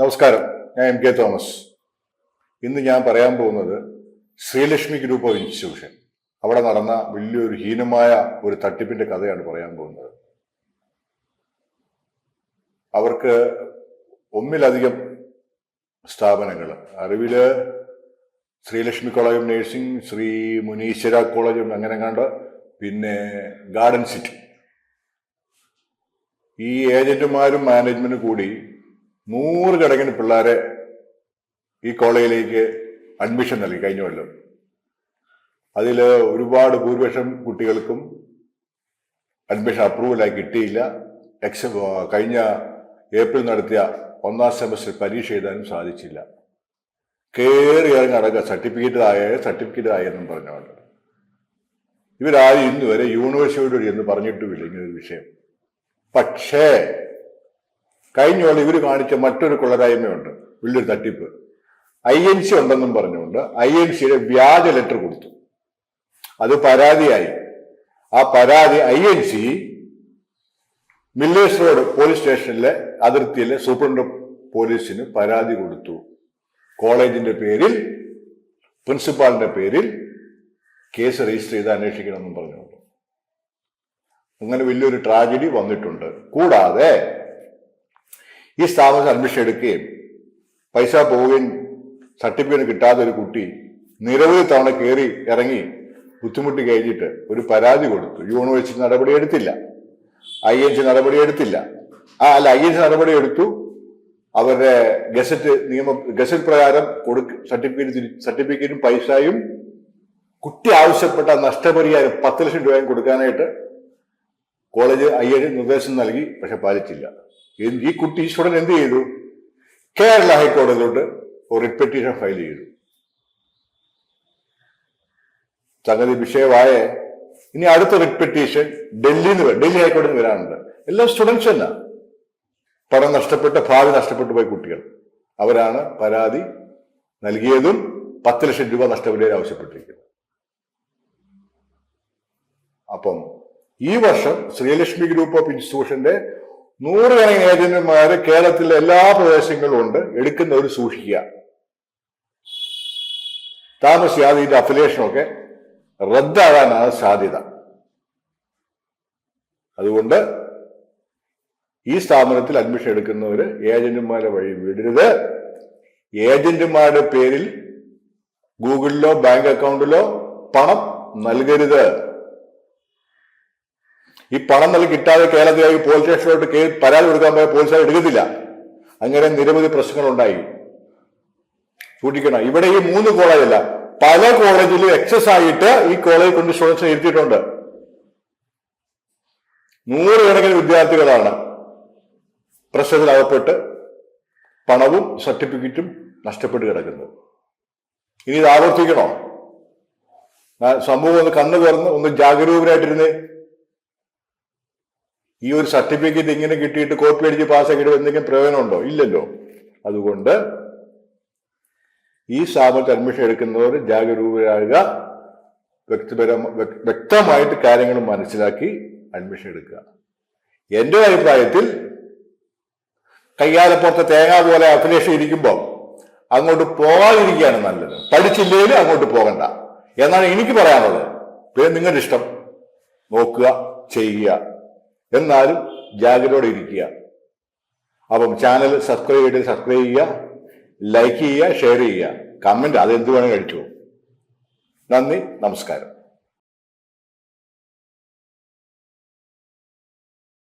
നമസ്കാരം. ഞാൻ M K Thomas. ഇന്ന് ഞാൻ പറയാൻ പോകുന്നത് ശ്രീലക്ഷ്മി ഗ്രൂപ്പ് ഓഫ് ഇൻസ്റ്റിറ്റ്യൂഷൻ അവിടെ നടന്ന വലിയൊരു ഹീനമായ ഒരു തട്ടിപ്പിന്റെ കഥയാണ് പറയാൻ പോകുന്നത്. അവർക്ക് ഒന്നിലധികം സ്ഥാപനങ്ങൾ അറിവിൽ Sreelakshmi college of nursing Sree Muneeshwara college അങ്ങനെ കണ്ട് പിന്നെ ഗാർഡൻ സിറ്റി. ഈ ഏജന്റുമാരും മാനേജ്മെന്റും കൂടി നൂറുകണക്കിന് പിള്ളേരെ ഈ കോളേജിലേക്ക് അഡ്മിഷൻ നൽകി കഴിഞ്ഞ കൊല്ലം. അതിൽ ഒരുപാട് ഭൂരിപക്ഷം കുട്ടികൾക്കും അഡ്മിഷൻ അപ്രൂവലായി കിട്ടിയില്ല. എക്സ കഴിഞ്ഞ ഏപ്രിൽ നടത്തിയ ഒന്നാം സെമസ്റ്റർ പരീക്ഷ എഴുതാനും സാധിച്ചില്ല. കയറി ഇറങ്ങി അടക്കുക സർട്ടിഫിക്കറ്റ് ആയ സർട്ടിഫിക്കറ്റ് ആയെന്നും പറഞ്ഞുകൊണ്ട് ഇവരാരും ഇന്നുവരെ യൂണിവേഴ്സിറ്റിയോട് എന്ന് പറഞ്ഞിട്ടുമില്ല ഇങ്ങനൊരു വിഷയം. പക്ഷേ കഴിഞ്ഞ കൊല്ലം ഇവർ കാണിച്ച മറ്റൊരു കൊള്ളരായ്മയുണ്ട്. വലിയൊരു തട്ടിപ്പ്. ഐ എൻ സി ഉണ്ടെന്നും പറഞ്ഞുകൊണ്ട് ഐ എൻ സിയുടെ വ്യാജ ലെറ്റർ കൊടുത്തു. അത് പരാതിയായി. ആ പരാതി I N C Millers Road police സ്റ്റേഷനിലെ അതിർത്തിയിലെ സൂപ്രണ്ട് പോലീസിന് പരാതി കൊടുത്തു. കോളേജിന്റെ പേരിൽ പ്രിൻസിപ്പാളിന്റെ പേരിൽ കേസ് രജിസ്റ്റർ ചെയ്ത് അന്വേഷിക്കണമെന്നും പറഞ്ഞുകൊണ്ട്. അങ്ങനെ വലിയൊരു ട്രാജഡി വന്നിട്ടുണ്ട്. കൂടാതെ ഈ സ്ഥാപനത്തിൽ അഡ്മിഷൻ എടുക്കുകയും പൈസ പോവുകയും സർട്ടിഫിക്കറ്റ് കിട്ടാതെ ഒരു കുട്ടി നിരവധി തവണ കയറി ഇറങ്ങി ബുദ്ധിമുട്ടി കഴിഞ്ഞിട്ട് ഒരു പരാതി കൊടുത്തു. യൂണിവേഴ്സിറ്റി നടപടി എടുത്തില്ല. ഐ എൻ സി നടപടി എടുത്തില്ല. ആ അല്ല ഐ എൻ സി നടപടി എടുത്തു. അവരുടെ ഗസറ്റ് നിയമ ഗസറ്റ് പ്രകാരം കൊടുക്ക സർട്ടിഫിക്കറ്റ് സർട്ടിഫിക്കറ്റും പൈസയും കുട്ടി ആവശ്യപ്പെട്ട നഷ്ടപരിഹാരം പത്ത് ലക്ഷം രൂപയും കൊടുക്കാനായിട്ട് കോളേജ് ഐ എ നിർദ്ദേശം നൽകി പക്ഷെ പാലിച്ചില്ല. ഈ കുട്ടി ഈശ്വരൻ എന്ത് ചെയ്തു? കേരള ഹൈക്കോടതിയിലോട്ട് ഒരു പെറ്റീഷൻ ഫയൽ ചെയ്തു. സംഗതി വിഷയമായ. ഇനി അടുത്ത റിപ്പറ്റീഷൻ പെറ്റീഷൻ ഡൽഹിയിൽ നിന്ന് ഡൽഹി ഹൈക്കോടതി വരാനുണ്ട് എല്ലാം സ്റ്റുഡൻസ് തന്നെ. പഠനം നഷ്ടപ്പെട്ട ഭാവി നഷ്ടപ്പെട്ടു പോയ കുട്ടികൾ. അവരാണ് പരാതി നൽകിയതും പത്ത് ലക്ഷം രൂപ നഷ്ടപരിഹാരം ആവശ്യപ്പെട്ടിരിക്കുന്നത്. അപ്പം ഈ വർഷം ശ്രീലക്ഷ്മി ഗ്രൂപ്പ് ഓഫ് ഇൻസ്റ്റിറ്റ്യൂഷന്റെ നൂറുകണക്കിന് ഏജന്റുമാര് കേരളത്തിലെ എല്ലാ പ്രദേശങ്ങളിലും ഉണ്ട്. എടുക്കുന്നവർ സൂക്ഷിക്കുക. താമസിയാതെ ഇതിന്റെ അഫിലിയേഷനൊക്കെ റദ്ദാകാനാണ് സാധ്യത. അതുകൊണ്ട് ഈ സ്ഥാപനത്തിൽ അഡ്മിഷൻ എടുക്കുന്നവർ ഏജന്റുമാരെ വഴി വിടരുത്. ഏജന്റുമാരുടെ പേരിൽ ഗൂഗിളിലോ ബാങ്ക് അക്കൗണ്ടിലോ പണം നൽകരുത്. ഈ പണം നൽകി കിട്ടാതെ കേരളത്തിലേക്ക് പോലീസ് സ്റ്റേഷനിലോട്ട് കേ- പരാതി കൊടുക്കാൻ പോയ പോലീസുകാർ എടുക്കത്തില്ല. അങ്ങനെ നിരവധി പ്രശ്നങ്ങൾ ഉണ്ടായി സൂക്ഷിക്കണം. ഇവിടെ ഈ മൂന്ന് കോളേജല്ല പല കോളേജിലും എക്സസ് ആയിട്ട് ഈ കോളേജ് കൊണ്ട് സ്റ്റുഡൻസിനെ ഇരുത്തിയിട്ടുണ്ട്. നൂറുകണക്കിന് വിദ്യാർത്ഥികളാണ് പ്രശ്നത്തിൽ അകപ്പെട്ട് പണവും സർട്ടിഫിക്കറ്റും നഷ്ടപ്പെട്ട് കിടക്കുന്നത്. ഇനി ഇത് ആവർത്തിക്കണോ? സമൂഹം ഒന്ന് കണ്ണു തുറന്ന് ഒന്ന് ജാഗരൂകരായിട്ടിരുന്നേ ഈ ഒരു സർട്ടിഫിക്കറ്റ് ഇങ്ങനെ കിട്ടിയിട്ട് കോപ്പി അടിച്ച് പാസ്സാക്കിയിട്ട് എന്തെങ്കിലും പ്രയോജനമുണ്ടോ? ഇല്ലല്ലോ. അതുകൊണ്ട് ഈ സ്ഥാപനത്തിൽ അഡ്മിഷൻ എടുക്കുന്നവർ ജാഗരൂകരാകുക വ്യക്തിപര വ്യക്തമായിട്ട് കാര്യങ്ങൾ മനസ്സിലാക്കി അഡ്മിഷൻ എടുക്കുക. എന്റെ അഭിപ്രായത്തിൽ കയ്യാലപ്പുറത്തെ തേങ്ങ പോലെ അഫിലേഷൻ ഇരിക്കുമ്പോൾ അങ്ങോട്ട് പോകാതിരിക്കുകയാണ് നല്ലത്. പഠിച്ചില്ലെങ്കിൽ അങ്ങോട്ട് പോകണ്ട. എന്നാണ് എനിക്ക് പറയാനുള്ളത്. പിന്നെ നിങ്ങളുടെ ഇഷ്ടം. നോക്കുക ചെയ്യുക. എന്നാലും ജാഗ്രതയോടെ ഇരിക്കുക. അപ്പം ചാനൽ സബ്സ്ക്രൈബ് ചെയ്ത് സബ്സ്ക്രൈബ് ചെയ്യുക ലൈക്ക് ചെയ്യുക ഷെയർ ചെയ്യുക. കമന്റ് അതെന്ത് വേണമെങ്കിൽ അടിച്ചു നന്ദി നമസ്കാരം.